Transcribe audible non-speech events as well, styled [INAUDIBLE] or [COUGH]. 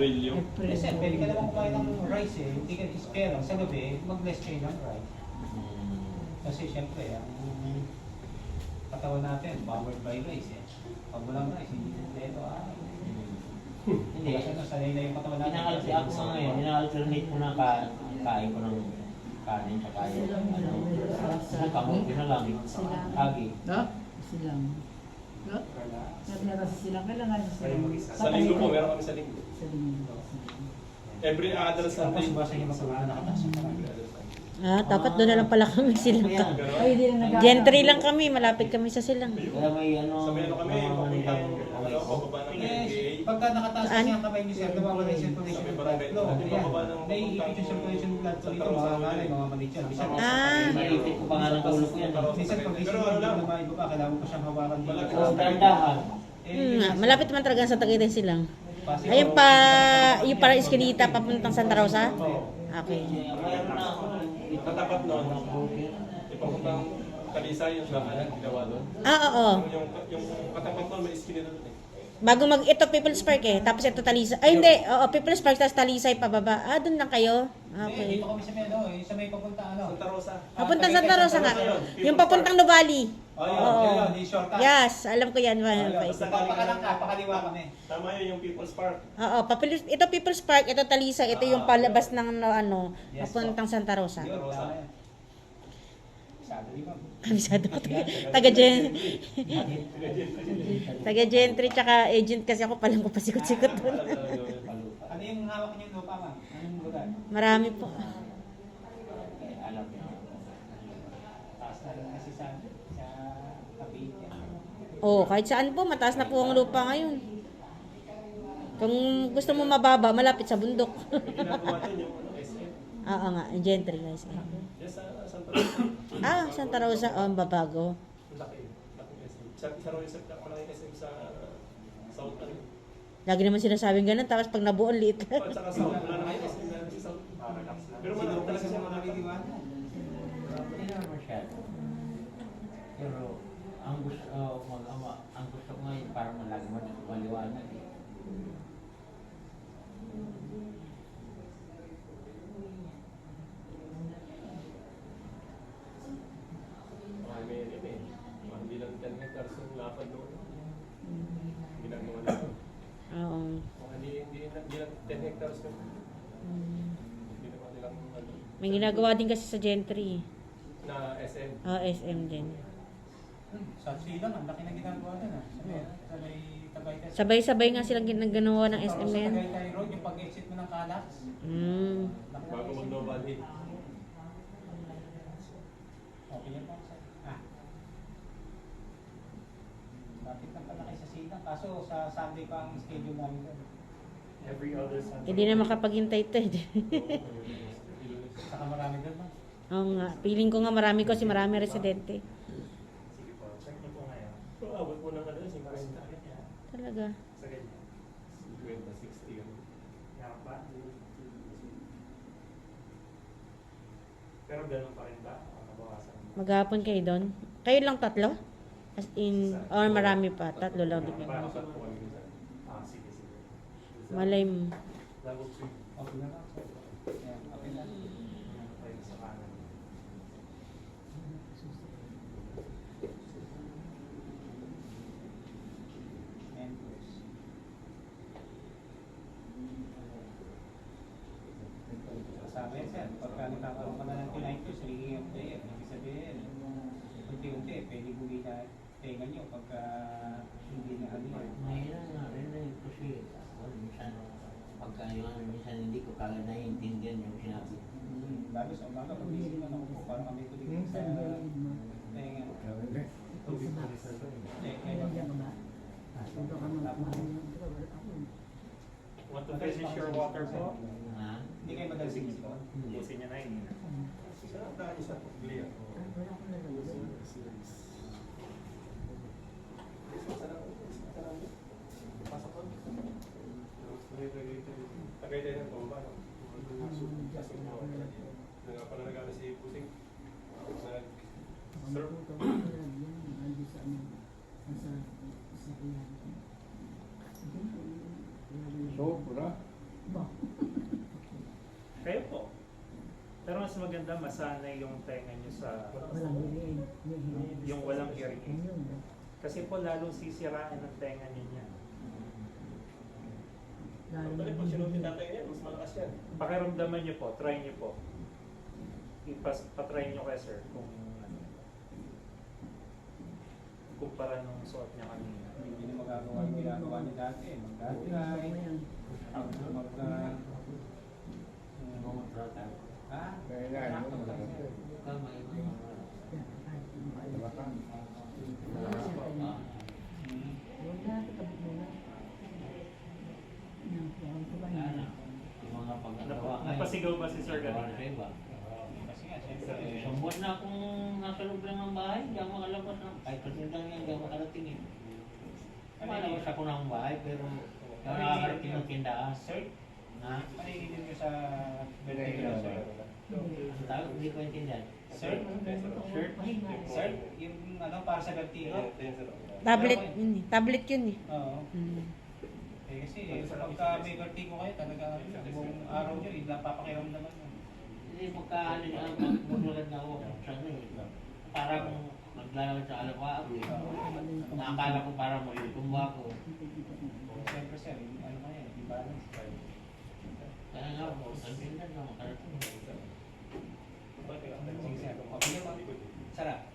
Aurelio. Eh, sir, pwede ka naman kumain ng rice eh. Hindi ka is kaya lang, sa gabi, mag-less kayo ng rice. Kasi syempre, ang katawan natin, powered by rice eh. Pag walang rice, hindi kompleto ah. Hindi. Kasi nasanay na yung katawan natin. Inakalti ako nga ngayon, ina-alternate ko na ka, kain ko ng kanin sa kain. Ano, kamuti na lang. Agi. Ha? Silang. Ha? Meron kasi silang kailangan silang. Sa linggo po, meron kami sa linggo. Sa linggo. Every other Sunday. Ah, dapat doon na lang pala kami silang. Nag Gentry lang kami, malapit kami sa silang. kaya may ano, Sabi ano kami, nilang ano, Yes. Pagka nakataas kasi ang kamay niyo sir, lumabas yung circulation ng blood flow. Ayan. Naiipit yung circulation ng blood flow dito, mga nanay, mga maliit yan. Minsan, Ah. Naipit ko pa nga ng ulo ko yan. minsan pag isip ano hindi lang, mo maibaba, kailangan pa siyang hawakan dito. Dahan-dahan. Eh, Hmm, yun nga, kasi- malapit man talaga sa Tagaytay silang. Ayun pa, yung para Eskinita papuntang Santa Rosa? Okay. Mayroon na ako. Nun, ipapuntang Talisay yung daan, ginawa doon. Ah, oo. Yung, yung katapat nun, may skinny na doon eh. Bago mag, ito People's Park eh, tapos ito Talisay. Ay hindi, oo, People's Park, tapos Talisay pababa. Ah, doon lang kayo? Eh, Okay. dito kami sa may, ano, eh, sa may papunta, ano. Santa Rosa. Papuntang Santa Rosa nga. Yung papuntang Nuvali. Oh, yun, Oo. yun, yun, yung shortcut. Yes, alam ko yan. Oh, yun, Pa- basta papakalang ka, pakaliwa kami. Tama yun yung People's Park. Oo, Papil- ito People's Park, ito Talisay, ito yung palabas ng ano, ano Yes, papuntang Santa Rosa. Yun, tama yan. Kabisado ko. Taga Gen Taga Gentry tsaka agent kasi ako palang ko pasikot-sikot doon. Ano yung hawak niyo lupa, ma'am? Anong lugar? Marami po. Alam niyo. Taas na rin kasi sa, Cavite. Oh, kahit saan po, mataas na po ang lupa ngayon. Kung gusto mo mababa, malapit sa bundok. Ginagawa. Oo nga, Gentry guys. Yes, sa Santa Rosa. [COUGHS] Ah, Santa Rosa, oh, ang babago. Laki. Laking SM. Isa raw yung SM, sa South. Ano? Lagi naman sinasabing ganun, tapos pag nabuo, liit saka South, wala na kayo SM na sa South. Pero malaki talaga siya mga nakikitiwanan. Hindi naman masyado. Pero, ang gusto, uh, mag, ama, ang gusto ko ngayon, parang malagi mo maliwanag eh. Mga may ano eh. Mga Hindi lang 10 hectares yung lapad doon. Ginagawa na. Oo. Mga Hindi, hindi, hindi lang 10 hectares nilang ano, May ginagawa din kasi sa Gentry. na SM. Ah, SM din. Sa silang, ang laki na ginagawa doon ah. Sa may, sa may Tagaytay. Sabay-sabay nga silang ginagawa ng SM na yan. Sa Tagaytay Road, yung pag-exit mo ng Calax. Mm. na Bago Hill. Okay yan po. Ah. Lapit lang pala kayo sa silang. Kaso sa Sunday pa ang schedule namin doon. Every other Sunday. Hindi na makapaghintay to. eh. Saka marami doon ma'am. Oo nga. Feeling ko nga marami kasi marami residente. Sige po, check niyo po ngayon. So, abot mo ng ano, 50. Talaga. Sa ganyan. 50, 60 yun. Yan ba? Pero ganun pa rin ba? Nabawasan mo? Maghapon kayo doon. Kayo lang tatlo? As in, or marami pa. Tatlo lang. di ba? Close. Kasama yan sir. Pagka nagkakaroon ka na ng ringing of the ear, ibig sabihin, unti-unti, pwede bumi na tenga nyo pagka hindi na ano. Mahirap nga rin na yun kasi ako minsan pagka yung ano, minsan hindi ko kagad naiintindihan yung sinabi. Hmm, Lalo sa umaga, pag gising na ako po, parang kami kuligin sa tenga. Want to finish your water po? Ha? Hindi kayo madalasing ito. Hindi. Busin niya na yun. Sarap na isa po. Clear. Pasok ko. Tagay tayo ng bomba, no? Kasi mo, na nga pala nagana si Pusing. Nag- Sir, Sobra. Ba? Kayo po. Pero mas maganda masanay yung tenga nyo sa. Yung walang hearing aid. Kasi po lalo sisiraan ng tenga nyo niyan. Lalo Actually, pag sinunod tatay niya, mas malakas yan. Pakiramdaman nyo po, try nyo po. Ipas, patry nyo kay sir kung ano. Kumpara nung suot niya kanina. Hindi na magagawa yung ginagawa ni dati. Mag-dati Ano ay, yan? mag, mag, ah, Bumunta tayo. ha? Tama yung mga Yan. Ay, Ah, Huwag na, tabi mo na. Yan, huwag ko ba Yan yan? na. Yung mga pagkagawa Nap- napasigaw ba si sir kanina? siyempre, Isang buwan na akong nasa loob lang ng bahay, hindi ako makalabas ng kahit patindang yan, hindi ako makarating eh. Malabas ako ng bahay pero hindi ako nakakarating ng tindahan. Sir, Ha? paninigin ko sa sir. Ang tawag, hindi ko intindihan. Sir, Shirt? sir, yung ano para sa sir. Tablet yun eh. Tablet yun eh. Oo. Mm. Kasi pagka may vertigo kayo, talaga buong araw nyo, hindi napapakiramdaman mo. Hindi magka, ano na, magmulad na ako sa ano eh. Parang naglalakad sa alawa ako eh. Nakakala ko parang malutumba ako. Siyempre sir, ano kayo, di balance kayo. Kaya nga, tindahan na okay ba? Sarap.